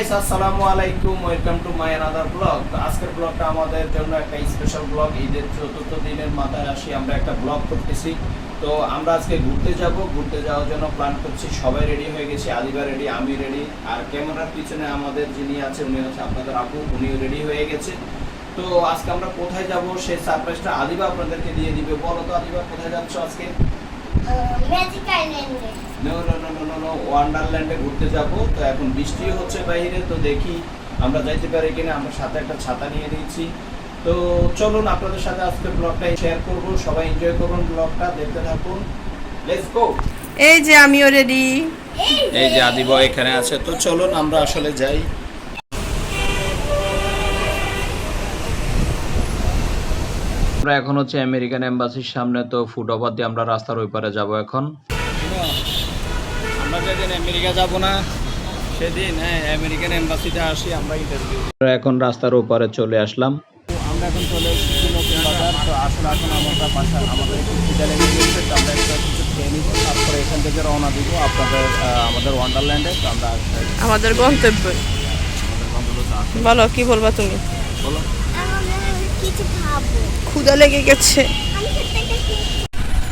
Guys আসসালামু আলাইকুম welcome to my another blog তো আজকের ব্লগটা আমাদের জন্য একটা স্পেশাল ব্লগ ঈদের চতুর্থ দিনের মাথায় আসি, আমরা একটা ব্লগ করতেছি। তো আমরা আজকে ঘুরতে যাব। ঘুরতে যাওয়ার জন্য প্ল্যান করছি, সবাই রেডি হয়ে গেছি, আদিবা রেডি আমি রেডি আর ক্যামেরার পিছনে আমাদের যিনি আছে, উনি হচ্ছে আপনাদের আপু, উনিও রেডি হয়ে গেছে। তো আজকে আমরা কোথায় যাব সেই সারপ্রাইজটা আদিবা আপনাদেরকে দিয়ে দিবে। বলো তো আদিবা, কোথায় যাচ্ছ আজকে? No no no no no no ওয়ান্ডারল্যান্ডে ঘুরতে যাব। তো এখন বৃষ্টিও হচ্ছে বাইরে তো দেখি আমরা যাইতে পারি কিনা। আমরা সাথে একটা ছাতা নিয়ে নিয়েছি। তো চলুন আপনাদের সাথে আজকে ব্লগটা শেয়ার করব। সবাই এনজয় করুন ব্লগটা দেখতে থাকুন। লেটস গো এই যে আমিও রেডি এই যে আদিব এখানে আছে। তো চলুন আমরা আসলে যাই। আমরা এখন হচ্ছে আমেরিকান এম্বাসির সামনে তো ফুট ওভার দিয়ে আমরা রাস্তার ওই পারে যাব এখন। আমরা যেদিন আমেরিকা যাব না সেদিন হ্যাঁ আমেরিকান এম্বাসিতে আসি আমরা ইন্টারভিউ আমরা এখন রাস্তার ওপারে চলে আসলাম। আমরা এখন চলে এসেছি নতুন বাজার তো আসলে এখন আমরা বাসা আমাদের একটু খিদে লেগে গেছে তো আমরা একটা কিছু খেয়ে নিব তারপরে এখান থেকে রওনা দিব আপনাদের আমাদের ওয়ান্ডারল্যান্ডে তো আমরা আমাদের গন্তব্য। বলো কি বলবা তুমি? বলো। ক্ষুদা লেগে গেছে।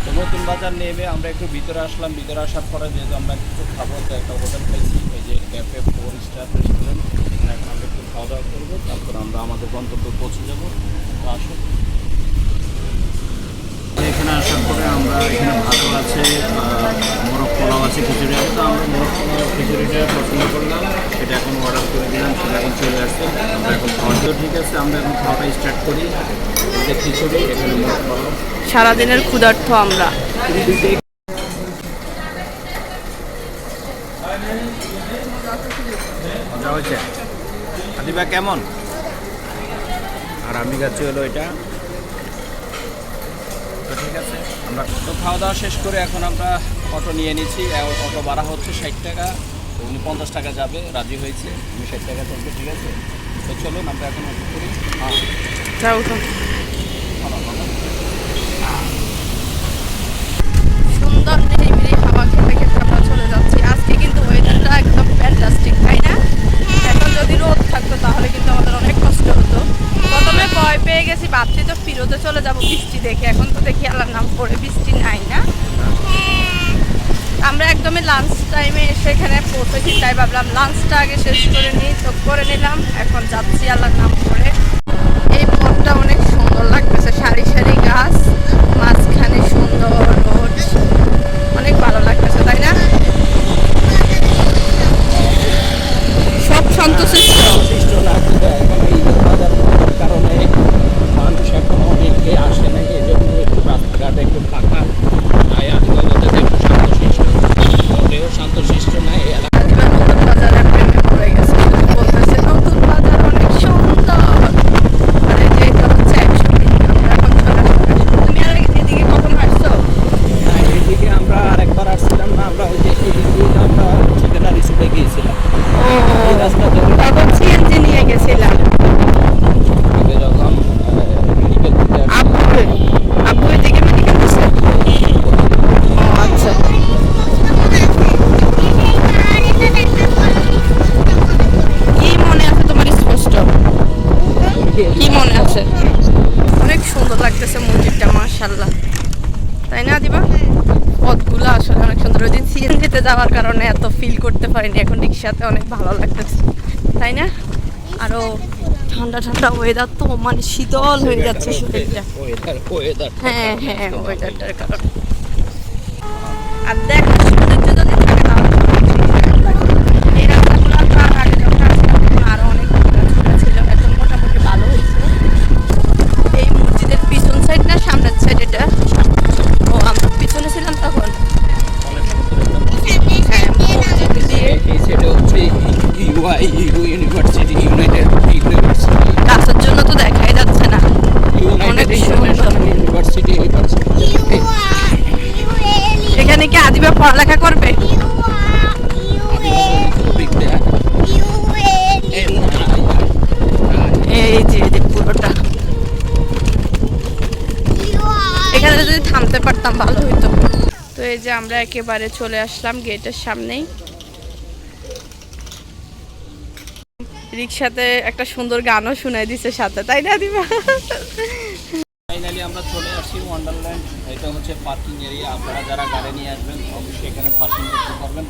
তো নতুন বাজার নেমে আমরা একটু ভিতরে আসলাম। ভিতরে আসার পরে যেহেতু আমরা কিছু খাব তো একটা হোটেল পেয়েছি এই যে ক্যাফে ফোর স্টার রেস্টুরেন্ট। এখন আমরা একটু খাওয়া দাওয়া করব তারপর আমরা আমাদের গন্তব্যে পৌঁছে যাব। তো আসুন। আসার পরে আমরা এখানে ভাত আছে মোরগ পোলাও আছে খিচুড়ি আছে। তো আমরা মোরগ পোলাও খিচুড়িটা পছন্দ করলাম। সেটা এখন অর্ডার করে দিলাম সেটা এখন চলে আসছে। আমরা এখন খাওয়া তো ঠিক আছে আমরা এখন খাওয়াটা স্টার্ট করি। যে খিচুড়ি এখানে মোরগ পোলাও। সারাদিনের ক্ষুধার্থ আমরা। মজা হয়েছে? আদিবা কেমন? আর আমি গাছি হলো এটা। তো ঠিক আছে আমরা তো খাওয়া দাওয়া শেষ করে এখন আমরা অটো নিয়ে নিচ্ছি। অটো ভাড়া হচ্ছে ষাট টাকা উনি পঞ্চাশ টাকা যাবে রাজি হয়েছে উনি ষাট টাকা চলবে ঠিক আছে? তো চলুন আমরা এখন অটো করি। হ্যাঁ। তো। ভালো ভালো সুন্দর নিরিবিলি হাওয়া খেতে খেতে আমরা চলে যাচ্ছি আজকে কিন্তু ওয়েদারটা একদম ফ্যান্টাস্টিক তাই না এখন যদি রোদ থাকতো তাহলে কিন্তু আমাদের অনেক কষ্ট হতো প্রথমে ভয় পেয়ে গেছি ভাবছি তো ফিরোতে চলে যাব বৃষ্টি দেখে এখন তো দেখি আল্লাহর নাম পড়ে বৃষ্টি নাই না আমরা একদমই লাঞ্চ টাইমে এসে এখানে পৌঁছেছি তাই ভাবলাম লাঞ্চটা আগে শেষ করে নিই। তো করে নিলাম। এখন যাচ্ছি আল্লাহ নাম করে। এই পথটা অনেক সুন্দর লাগতেছে। সারি সারি গাছ, মাঝখানে সুন্দর রোড। অনেক ভালো লাগতেছে, তাই না? সব সন্তোষিষ্ট সৃষ্ট না কিন্তু এখন এই বাজার করার কারণে মানুষ এখন অনেকে আসে না এই জন্য একটু রাস্তাঘাট একটু ফাঁকা তাই আদিবাসী একটু শান্তশিষ্ট মোটেও শান্তশিষ্ট না এই এলাকা আজকে নতুন বাজারে প্রেমে পড়ে গেছে বলতেছে নতুন বাজার অনেক সুন্দর আর এই যে এটা হচ্ছে একশো আমরা এখন চলে আসব তুমি আর এদিকে কখন আসছো হ্যাঁ, এইদিকে আমরা আরেকবার আসছিলাম না আমরা ওই যে এদিকে আমরা ঠিকানা রিসোর্টে গিয়েছিলাম এই রাস্তা ধরে তখন সিএনজি নিয়ে গেছিলাম আগে যখন মেডিকেল দিতে আসি, আব্বু আব্বু এদিকে মেডিকেল দিছে ও আচ্ছা কি মনে আছে তোমার স্পষ্ট কি মনে আছে? অনেক সুন্দর লাগতেছে মসজিদটা মাশাল্লাহ তাই না দিবা? পথগুলো আসলে অনেক সুন্দর। ওই দিন সিএনজিতে যাওয়ার কারণে এত ফিল করতে পারিনি। এখন রিক্সাতে অনেক ভালো লাগতেছে। তাই না? আরও ঠান্ডা ঠান্ডা ওয়েদার তো মানে শীতল হয়ে যাচ্ছে শরীরটা। ওয়েদার ওয়েদার হ্যাঁ হ্যাঁ ওয়েদারটার কারণে। আর দেখ গাছের জন্য তো দেখাই যাচ্ছে না অনেক ইউনিভার্সিটি এখানে কি আদিবা পড়ালেখা করবে এই যে যে পুরোটা এখানে যদি থামতে পারতাম, ভালো হইতো। তো এই যে আমরা একেবারে চলে আসলাম গেটের সামনেই। রিক্সাতে একটা সুন্দর গানও শুনাই দিছে সাথে, তাই না দিবা? ফাইনালি আমরা চলে আসছি ওয়ান্ডারল্যান্ড এটা হচ্ছে পার্কিং এরিয়া আপনারা যারা গাড়ি নিয়ে আসবেন, অবশ্যই এখানে পার্কিং করতে পারবেন।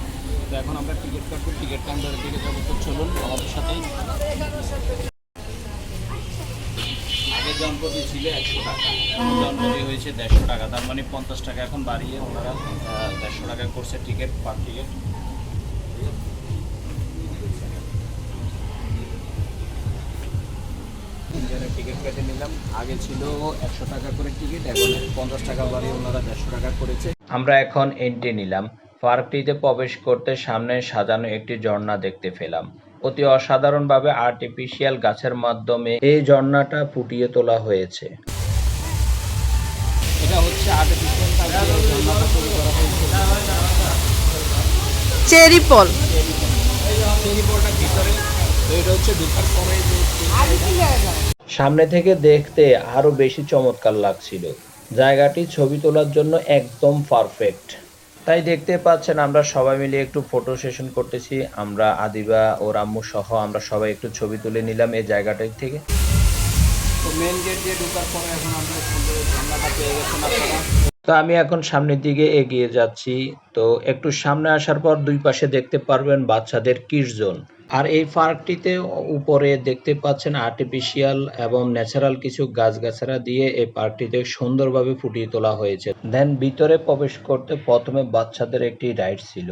তো এখন আমরা টিকিট কাটবো টিকিট কাউন্টারের দিকে যাব, তো চলুন, আমাদের সাথেই। আগে জনপ্রতি ছিল একশো টাকা জনপ্রতি হয়েছে দেড়শো টাকা, তার মানে পঞ্চাশ টাকা। এখন বাড়িয়ে ওনারা দেড়শো টাকা করছে টিকিট পার টিকিট টিকিট কেটে নিলাম। আগে ছিল একশো টাকা করে টিকিট এখন পঞ্চাশ টাকা বাড়িয়ে ওনারা দেড়শো টাকা করেছে। আমরা এখন এন্ট্রি নিলাম। পার্কটিতে প্রবেশ করতে সামনে সাজানো একটি ঝর্ণা দেখতে পেলাম। অতি অসাধারণভাবে আর্টিফিশিয়াল গাছের মাধ্যমে এই ঝর্ণাটা ফুটিয়ে তোলা হয়েছে। এটা হচ্ছে আর্টিফিশিয়াল ঝর্ণাটা তৈরি করা হয়েছে। চেরি পল চেরি বলটা ভিতরে এটা হচ্ছে ঢোকার পরে যে সামনে থেকে দেখতে আরও বেশি চমৎকার লাগছিল। জায়গাটি ছবি তোলার জন্য একদম পারফেক্ট। তাই দেখতে পাচ্ছেন আমরা সবাই মিলে একটু ফটো সেশন করতেছি। আমরা আদিবা ও রাম্মু সহ আমরা সবাই একটু ছবি তুলে নিলাম এই জায়গাটার থেকে। তো মেন গেট দিয়ে ঢোকার পরে এখন আমরা ঝর্ণাটা পেয়ে গেছেন আপনারা। তো আমি এখন সামনের দিকে এগিয়ে যাচ্ছি। তো একটু সামনে আসার পর দুই পাশে দেখতে পারবেন বাচ্চাদের কিডস জোন আর এই পার্কটিতে উপরে দেখতে পাচ্ছেন আর্টিফিশিয়াল এবং ন্যাচারাল কিছু গাছগাছড়া দিয়ে এই পার্কটিতে সুন্দরভাবে ফুটিয়ে তোলা হয়েছে। দেন ভিতরে প্রবেশ করতে প্রথমে বাচ্চাদের একটি রাইড ছিল।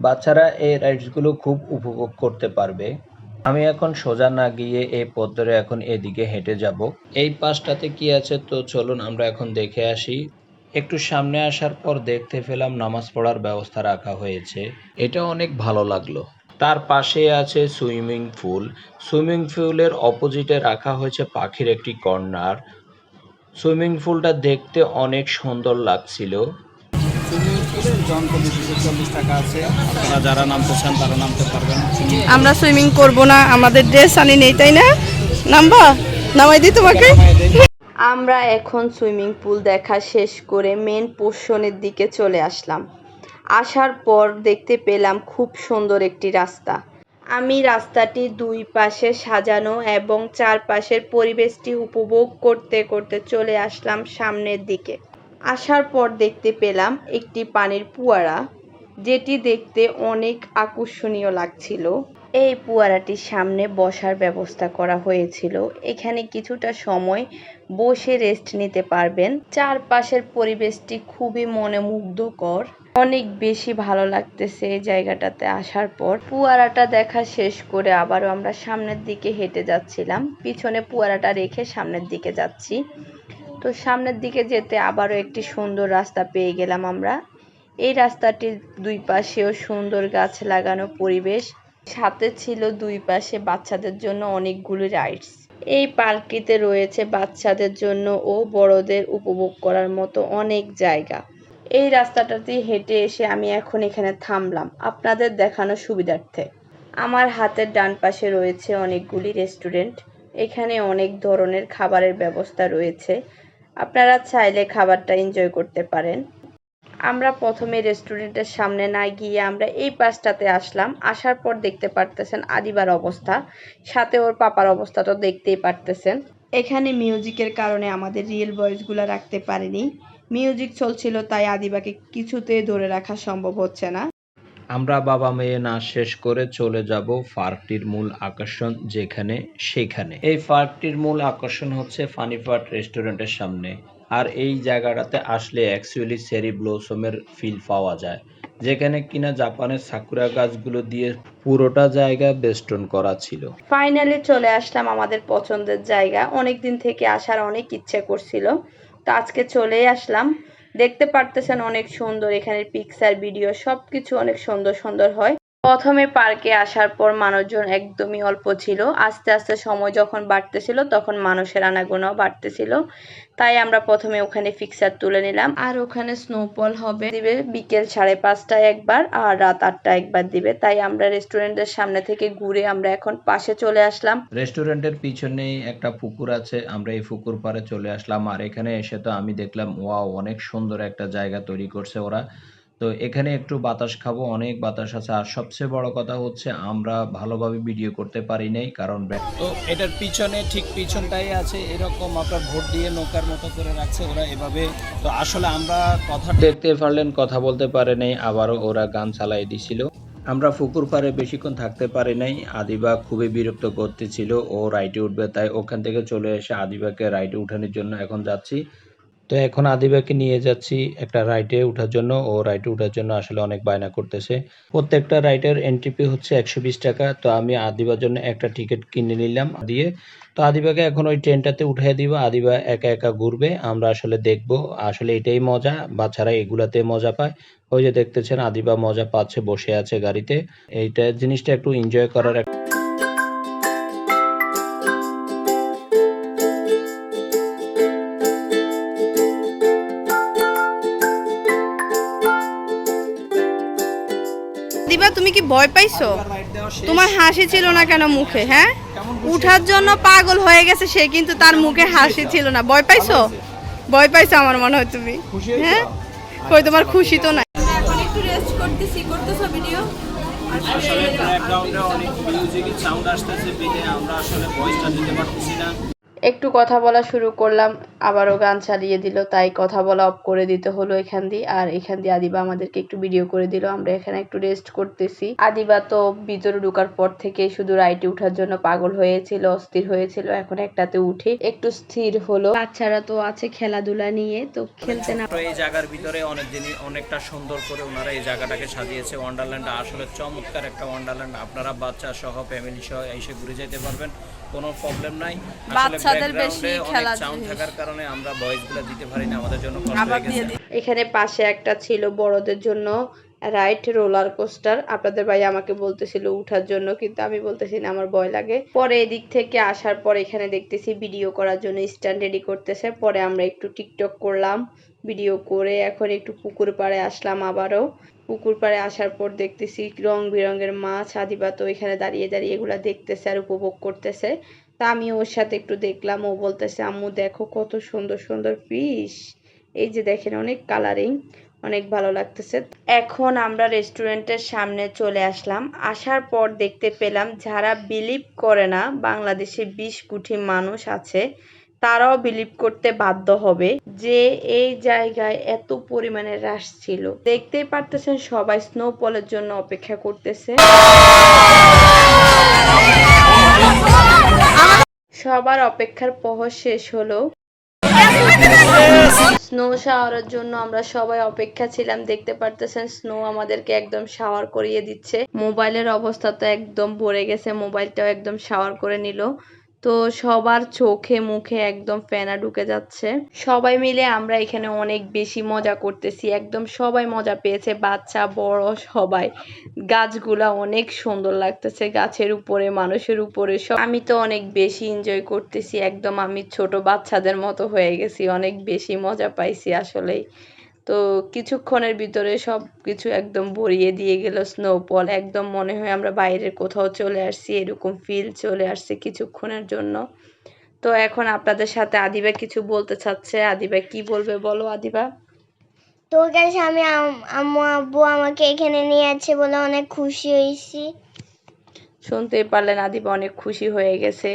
বাচ্চারা এই রাইডসগুলো খুব উপভোগ করতে পারবে। আমি এখন সোজা না গিয়ে এই পথ ধরে এখন এদিকে হেঁটে যাব। এই পাশটাতে কি আছে তো চলুন আমরা এখন দেখে আসি। একটু সামনে আসার পর দেখতে পেলাম নামাজ পড়ার ব্যবস্থা রাখা হয়েছে। এটা অনেক ভালো লাগল। তার পাশে আছে সুইমিং পুল। সুইমিং পুলের অপোজিটে রাখা হয়েছে পাখির একটি কর্নার। সুইমিং পুলটা দেখতে অনেক সুন্দর লাগছিল। আমরা সুইমিং করব না আমাদের ড্রেস আনি নেই তাই না? নামবা নামাই দিই তোমাকে। আমরা এখন সুইমিং পুল দেখা শেষ করে মেন পোর্শনের দিকে চলে আসলাম। আসার পর দেখতে পেলাম খুব সুন্দর একটি রাস্তা। আমি রাস্তাটি দুই পাশে সাজানো এবং চারপাশের পরিবেশটি উপভোগ করতে করতে চলে আসলাম সামনের দিকে। আসার পর দেখতে পেলাম একটি পানির পুয়ারা, যেটি দেখতে অনেক আকর্ষণীয় লাগছিল। এই পুয়ারাটির সামনে বসার ব্যবস্থা করা হয়েছিল। এখানে কিছুটা সময় বসে রেস্ট নিতে পারবেন। চারপাশের পরিবেশটি খুবই মনোমুগ্ধকর। অনেক বেশি ভালো লাগতেছে এই জায়গাটাতে আসার পর। পুয়ারাটা দেখা শেষ করে আবারও আমরা সামনের দিকে হেঁটে যাচ্ছিলাম। পিছনে পুয়ারাটা রেখে সামনের দিকে যাচ্ছি। তো সামনের দিকে যেতে আবারও একটি সুন্দর রাস্তা পেয়ে গেলাম আমরা। এই রাস্তাটির দুই পাশেও সুন্দর গাছ লাগানো পরিবেশ। সাথে ছিল দুই পাশে বাচ্চাদের জন্য অনেকগুলো রাইডস। এই পার্কটিতে রয়েছে বাচ্চাদের জন্য ও বড়দের উপভোগ করার মতো অনেক জায়গা। এই রাস্তাটাতে হেঁটে এসে আমি এখন এখানে থামলাম, আপনাদের দেখানো সুবিধার্থে। আমার হাতের ডান পাশে রয়েছে অনেকগুলি রেস্টুরেন্ট, এখানে অনেক ধরনের খাবারের ব্যবস্থা রয়েছে। আপনারা চাইলে খাবারটা এনজয় করতে পারেন। আমরা প্রথমে রেস্টুরেন্টের সামনে না গিয়ে আমরা এই পাশটাতে আসলাম। আসার পর দেখতে পারতেছেন আদিবার অবস্থা, সাথে ওর পাপার অবস্থা তো দেখতেই পারতেছেন। এখানে মিউজিকের কারণে আমাদের রিয়েল ভয়েসগুলো রাখতে পারিনি। মিউজিক চলছিল তাই আদিবাকে কিছুতেই ধরে রাখা সম্ভব হচ্ছে না। আমরা বাবা মেয়ে না শেষ করে চলে যাব পার্কটির মূল আকর্ষণ যেখানে সেখানে। এই পার্কটির মূল আকর্ষণ হচ্ছে ফানি পার্ট রেস্টুরেন্টের সামনে। আর এই জায়গাটাতে আসলে অ্যাকচুয়ালি সেরি ব্লসমের ফিল পাওয়া যায়। যেখানে কিনা জাপানের সাকুরা গাছগুলো দিয়ে পুরোটা জায়গা বেস্টন করা ছিল। ফাইনালি চলে আসলাম আমাদের পছন্দের জায়গা। অনেক দিন থেকে আসার অনেক ইচ্ছে করছিল। তো আজকে চলেই আসলাম। দেখতে পারতেছেন অনেক সুন্দর এখানে পিকচার ভিডিও সব কিছু অনেক সুন্দর সুন্দর হয়। প্রথমে পার্কে আসার পর মানুষজন একদমই অল্প ছিল। আস্তে আস্তে সময় যখন বাড়তেছিল তখন মানুষের আনাগোনাও বাড়তেছিল। তাই আমরা প্রথমে ওখানে ফিক্সার তুলে নিলাম। আর ওখানে স্নোফল হবে। দিবে বিকেল সাড়ে পাঁচটায় একবার আর রাত আটটা একবার দিবে। তাই আমরা রেস্টুরেন্টের সামনে থেকে ঘুরে আমরা এখন পাশে চলে আসলাম। রেস্টুরেন্টের পিছনেই একটা পুকুর আছে। আমরা এই পুকুর পাড়ে চলে আসলাম। আর এখানে এসে তো আমি দেখলাম ওয়াও অনেক সুন্দর একটা জায়গা তৈরি করছে ওরা। তো এখানে একটু বাতাস খাব অনেক বাতাস আছে। আর সবচেয়ে বড় কথা হচ্ছে আমরা ভালোভাবে ভিডিও করতে পারি নাই কারণ তো এটার পিছনে ঠিক পিছনটাই আছে এরকম আপনার ভোট দিয়ে নৌকার মতো করে রাখছে ওরা এভাবে। তো আসলে আমরা কথা দেখতে পারলেন কথা বলতে পারে নাই আবারও ওরা গান চালাই দিছিল। আমরা পুকুর পাড়ে বেশিক্ষণ থাকতে পারি নাই আদিবা খুবই বিরক্ত করতেছিল ও রাইটে উঠবে তাই ওখান থেকে চলে এসে আদিবাকে রাইটে উঠানোর জন্য এখন যাচ্ছি। তো এখন আদিবাকে নিয়ে যাচ্ছি একটা রাইডে ওঠার জন্য। ও রাইডে ওঠার জন্য আসলে অনেক বায়না করতেছে। প্রত্যেকটা রাইডের এন্ট্রি ফি হচ্ছে একশো বিশ টাকা। তো আমি আদিবার জন্য একটা টিকিট কিনে নিলাম দিয়ে। তো আদিবাকে এখন ওই ট্রেনটাতে উঠিয়ে দিব। আদিবা একা একা ঘুরবে। আমরা আসলে দেখব। আসলে এটাই মজা। বাচ্চারা এগুলাতে মজা পায়। ওই যে দেখতেছেন, আদিবা মজা পাচ্ছে, বসে আছে গাড়িতে। এইটা জিনিসটা একটু এনজয় করার একটা ভয় পাইছো? তোমার হাসি ছিল না কেন মুখে হ্যাঁ? উঠার জন্য পাগল হয়ে গেছে সে কিন্তু তার মুখে হাসি ছিল না। ভয় পাইছো? ভয় পাইছো আমার মনে হয় তুমি হ্যাঁ? কই তোমার খুশি তো নাই? এখন একটু রেস্ট করতেছি করতেছো ভিডিও আসলে ব্যাকগ্রাউন্ডে অনেক মিউজিকের সাউন্ড আসতেছে বিদে আমরা আসলে ভয়েসটা দিতে পারতেছি না। একটু কথা বলা শুরু করলাম আবারও গান চালিয়ে দিল তাই কথা বলা অফ করে দিতে হলো এখান দিয়ে। আর এখান দিয়ে আদিবা আমাদেরকে একটু ভিডিও করে দিল আমরা এখানে একটু রেস্ট করতেছি। আদিবা তো ভিতরে ঢোকার পর থেকে শুধু রাইটে উঠার জন্য পাগল হয়েছিল অস্থির হয়েছিল এখন একটাতে উঠে একটু স্থির হলো। বাচ্চারা তো আছে খেলাধুলা নিয়ে তো খেলতে না এই জায়গার ভিতরে অনেক জিনিস অনেকটা সুন্দর করে ওনারা এই জায়গাটাকে সাজিয়েছে। ওয়ান্ডারল্যান্ড আসলে চমৎকার একটা ওয়ান্ডারল্যান্ড আপনারা বাচ্চা সহ ফ্যামিলি সহ এসে ঘুরে যেতে পারবেন কোনো প্রবলেম নাই। আসলে বাচ্চাদের বেশি সাউন্ড থাকার কারণে আমরা ভয়েসগুলো দিতে পারি না আমাদের জন্য কষ্ট হয়ে গেছে। এখানে পাশে একটা ছিল বড়দের জন্য রাইট রোলার কোস্টার আপনাদের ভাই আমাকে বলতেছিল উঠার জন্য কিন্তু আমি বলতেছি না আমার ভয় লাগে। পরে এদিক থেকে আসার পর এখানে দেখতেছি ভিডিও করার জন্য স্ট্যান্ড রেডি করতেছে। পরে আমরা একটু টিকটক করলাম ভিডিও করে এখন একটু পুকুর পাড়ে আসলাম আবারও। পুকুর পাড়ে আসার পর দেখতেছি রং বেরঙের মাছ আদিবা তো এখানে দাঁড়িয়ে দাঁড়িয়ে এগুলা দেখতেছে আর উপভোগ করতেছে। তা আমি ওর সাথে একটু দেখলাম। ও বলতেছে, আম্মু, দেখো কত সুন্দর সুন্দর ফিশ এই যে দেখেন, অনেক কালারিং অনেক ভালো লাগতেছে। এখন আমরা রেস্টুরেন্টের সামনে চলে আসলাম। আসার পর দেখতে পেলাম, যারা বিলিভ করে না বাংলাদেশে বিশ কোটি মানুষ আছে, তারাও বিলিভ করতে বাধ্য হবে যে এই জায়গায় এত পরিমাণে হ্রাস ছিল। দেখতেই পারতেছেন, সবাই স্নোফলের জন্য অপেক্ষা করতেছে। সবার অপেক্ষার প্রহর শেষ হলো। স্নো শাওয়ারের জন্য আমরা সবাই অপেক্ষা ছিলাম, দেখতে পারতেছেন স্নো আমাদেরকে একদম শাওয়ার করিয়ে দিচ্ছে। মোবাইলের অবস্থা তো একদম ভরে গেছে, মোবাইলটাও একদম শাওয়ার করে নিল। তো সবার চোখে মুখে একদম ফেনা ঢুকে যাচ্ছে। সবাই মিলে আমরা এখানে অনেক বেশি মজা করতেছি, একদম সবাই মজা পেয়েছে, বাচ্চা, বড়, সবাই। গাছগুলা অনেক সুন্দর লাগতেছে, গাছের উপরে, মানুষের উপরে, সব আমি তো অনেক বেশি এনজয় করতেছি, একদম আমি ছোট বাচ্চাদের মতো হয়ে গেছি, অনেক বেশি মজা পাইছি আসলেই। তো কিছুক্ষণের ভিতরে সব কিছু একদম ভরিয়ে দিয়ে গেল স্নোফল একদম মনে হয় আমরা বাইরের কোথাও চলে আসছি এরকম ফিল চলে আসছে কিছুক্ষণের জন্য। তো এখন আপনাদের সাথে আদিবা কিছু বলতে চাচ্ছে। আদিবা কি বলবে বলো আদিবা? তোর কাছে আমি আম্মু আব্বু আমাকে এখানে নিয়ে আছে বলে অনেক খুশি হয়েছি। শুনতেই পারলেন আদিবা অনেক খুশি হয়ে গেছে।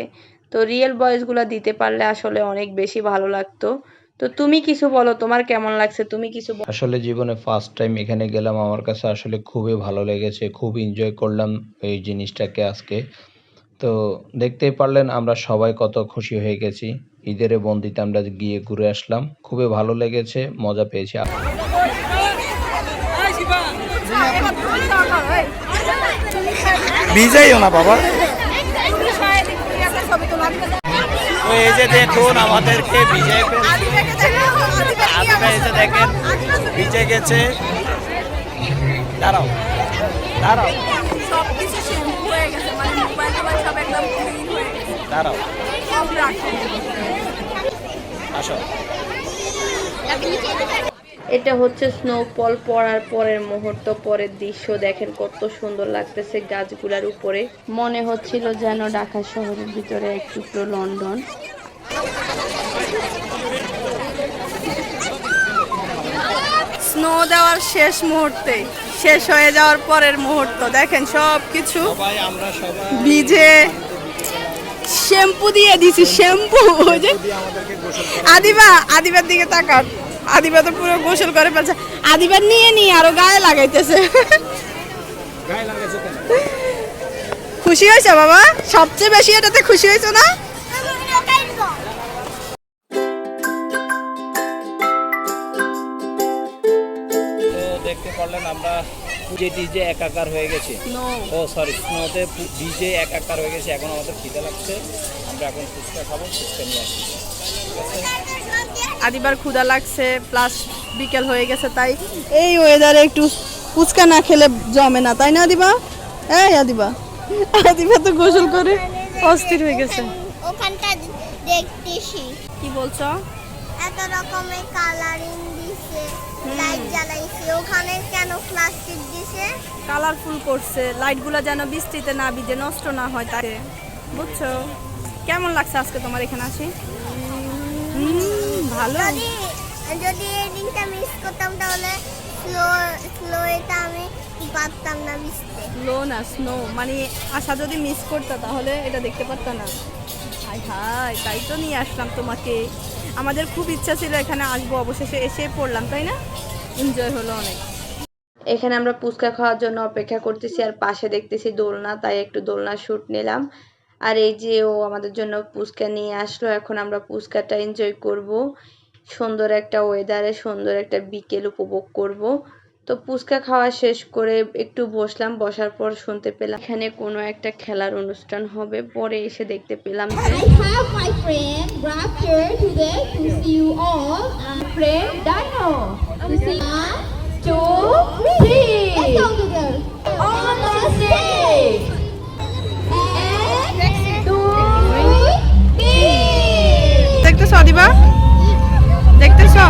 তো রিয়েল ভয়েসগুলো দিতে পারলে আসলে অনেক বেশি ভালো লাগতো। তো তুমি কিছু বলো তোমার কেমন লাগছে? তুমি কিছু বলো। আসলে জীবনে ফার্স্ট টাইম এখানে গেলাম আমার কাছে আসলে খুবই ভালো লেগেছে খুব এনজয় করলাম এই জিনিসটাকে আজকে। তো দেখতেই পারলেন আমরা সবাই কত খুশি হয়ে গেছি। ঈদের বন্দিতে আমরা গিয়ে ঘুরে আসলাম খুবই ভালো লেগেছে মজা পেয়েছি। ভিজাইও না বাবা? এই দেখুন আমাদেরকে ভিজে আদিবা এসে দেখেন ভিজে গেছে। দাঁড়াও দাঁড়াও। দাঁড়াও। আসো। এটা হচ্ছে স্নোফল পড়ার পরের মুহূর্ত পরের দৃশ্য। দেখেন কত সুন্দর লাগতেছে গাছগুলার উপরে। মনে হচ্ছিল যেন ঢাকা শহরের ভিতরে এক টুকরো লন্ডন। স্নো দেওয়ার শেষ মুহূর্তে শেষ হয়ে যাওয়ার পরের মুহূর্ত। দেখেন সব কিছু সবাই আমরা সবাই। ভিজে। শ্যাম্পু দিয়ে দিছি শ্যাম্পু। আদিবা আদিবার দিকে তাকান। আদিবা তো পুরো গোসল করে ফেলছে। আদিবার নিয়ে নিয়ে আরও গায়ে লাগাইতেছে। খুশি হয়েছে বাবা? সবচেয়ে বেশি এটাতে খুশি হয়েছে না? দেখতে পারলেন আমরা পুজে ডিজে একাকার হয়ে গেছি। ও সরি স্নোতে ডিজে একাকার হয়ে গেছে এখন আমাদের খিদে লাগছে। আমরা এখন ফুচকা খাব ফুচকা নিয়ে আসি। ঠিক আছে? আদিবার ক্ষুধা লাগছে প্লাস বিকেল হয়ে গেছে তাই। এই ওয়েদারে একটু ফুচকা না খেলে জমে না তাই না আদিবা? এই আদিবা আদিবা তো গোসল করে অস্থির হয়ে গেছে। ওখানটা দেখতেছি। কি বলছো? এত রকমের কালারিং দিছে লাইট জ্বালাইছে। ওখানে কেন প্লাস্টিক দিছে? কালারফুল করছে লাইটগুলো যেন বৃষ্টিতে না ভিজে নষ্ট না হয় তাকে বুঝছ? কেমন লাগছে আজকে তোমার এখানে আসি? হুম, ভালো। যদি যদি এই দিনটা মিস করতাম তাহলে স্লো স্লো এটা আমি পারতাম না বুঝতে লো না স্নো মানে আশা যদি মিস করতে তাহলে এটা দেখতে পারত না। হাই হাই তাই তো নিয়ে আসলাম তোমাকে। আমাদের খুব ইচ্ছা ছিল এখানে আসব অবশেষে এসে পড়লাম তাই না? এনজয় হলো অনেক। এখানে আমরা পুচকা খাওয়ার জন্য অপেক্ষা করতেছি আর পাশে দেখতেছি দোলনা তাই একটু দোলনা শ্যুট নিলাম। আর এই যে ও আমাদের জন্য পুচকা নিয়ে আসলো এখন আমরা পুচকাটা এনজয় করব সুন্দর একটা ওয়েদারে সুন্দর একটা বিকেল উপভোগ করব তো পুচকা খাওয়া শেষ করে একটু বসলাম বসার পর শুনতে পেলাম এখানে কোনো একটা খেলার অনুষ্ঠান হবে পরে এসে দেখতে পেলাম two, three. Let's go together. On the stage. দেখতেছো আদিবা? দেখতেছো? দেখতেছো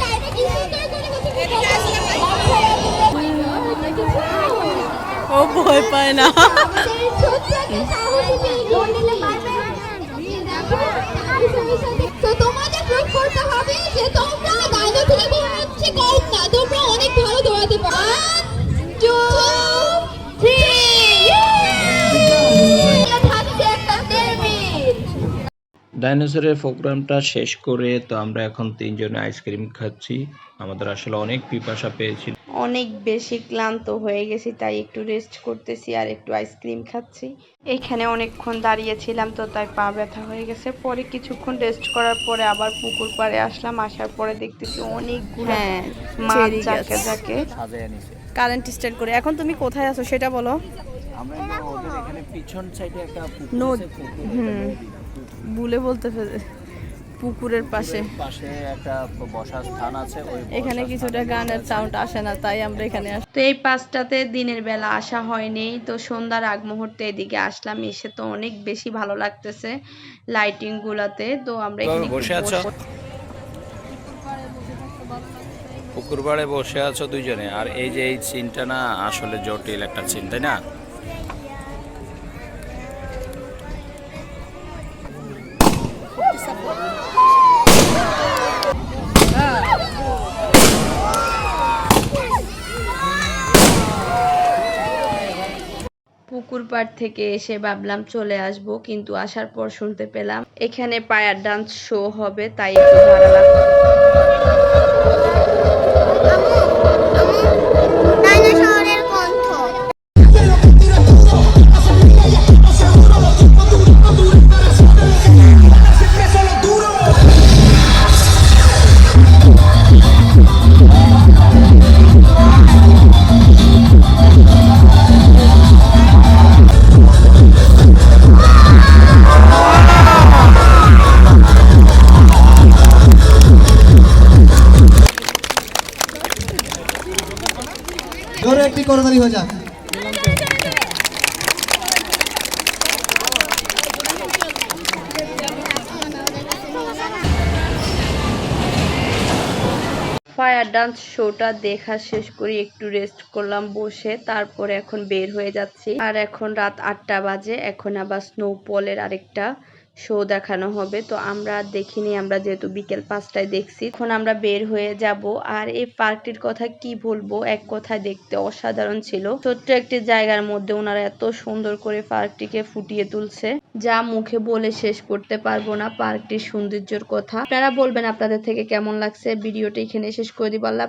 ডাইনো কি সুন্দর করে হচ্ছে ও ভয় পায় না। ডাইনোসরের প্রোগ্রামটা শেষ করে তো আমরা এখন তিনজনে আইসক্রিম খাচ্ছি। আমাদের আসলে অনেক পিপাসা পেয়েছিল। অনেক বেশি ক্লান্ত হয়ে গেছি তাই একটু রেস্ট করতেছি আর একটু আইসক্রিম খাচ্ছি। এখানে অনেকক্ষণ দাঁড়িয়েছিলাম তো তাই পা ব্যথা হয়ে গেছে। পরে কিছুক্ষণ রেস্ট করার পরে আবার পুকুর পাড়ে আসলাম। আসার পরে দেখতেছি অনেকগুলো মাছ যাকে যাকে কারেন্ট স্টার্ট করে। এখন তুমি কোথায় আছো সেটা বলো। আমরা এখানে পিছন সাইডে একটা পুকুর নদ- আছে, পুকুর হুম। ভুলে বলতে পুকুরের পাশে। পাশে একটা বসার স্থান আছে ওই এখানে কিছুটা গানের সাউন্ড আসে না তাই আমরা এখানে আসি তো এই পাঁচটাতে দিনের বেলা আসা হয়নি। তো সন্ধ্যার আগ মুহূর্তে এদিকে আসলাম এসে তো অনেক বেশি ভালো লাগতেছে লাইটিং গুলাতে। তো আমরা এখানে বসে আছো? পুকুর পাড়ে বসে আছো দুইজনে। আর এই যে এই সিনটা না, আসলে জটিল একটা সিন তাই না? পুকুর পাড় থেকে এসে ভাবলাম চলে আসব, কিন্তু আসার পর শুনতে পেলাম এখানে পায়ার ডান্স শো হবে, তাই একটু ভাড়া লাগবে kamu ফায়ার ডান্স শোটা দেখা শেষ করে, একটু রেস্ট করলাম বসে, তারপরে এখন বের হয়ে যাচ্ছি। আর এখন রাত আটটা বাজে, এখন আবার স্নোফলের আরেকটা শো দেখানো হবে। তো আমরা দেখিনি, আমরা যেহেতু বিকেল পাঁচটায় দেখছি। এখন আমরা বের হয়ে যাব। আর এই পার্কটির কথা কি বলব? এক কথায় দেখতে অসাধারণ ছিল। ছোট্ট একটি জায়গার মধ্যে ওনারা এত সুন্দর করে পার্কটিকে ফুটিয়ে তুলছে। যা মুখে বলে শেষ করতে পারব না পার্কটির সৌন্দর্যের কথা। আপনারা বলবেন আপনাদের থেকে কেমন লাগছে? ভিডিওটি এখানে শেষ করে দিব। আল্লাহ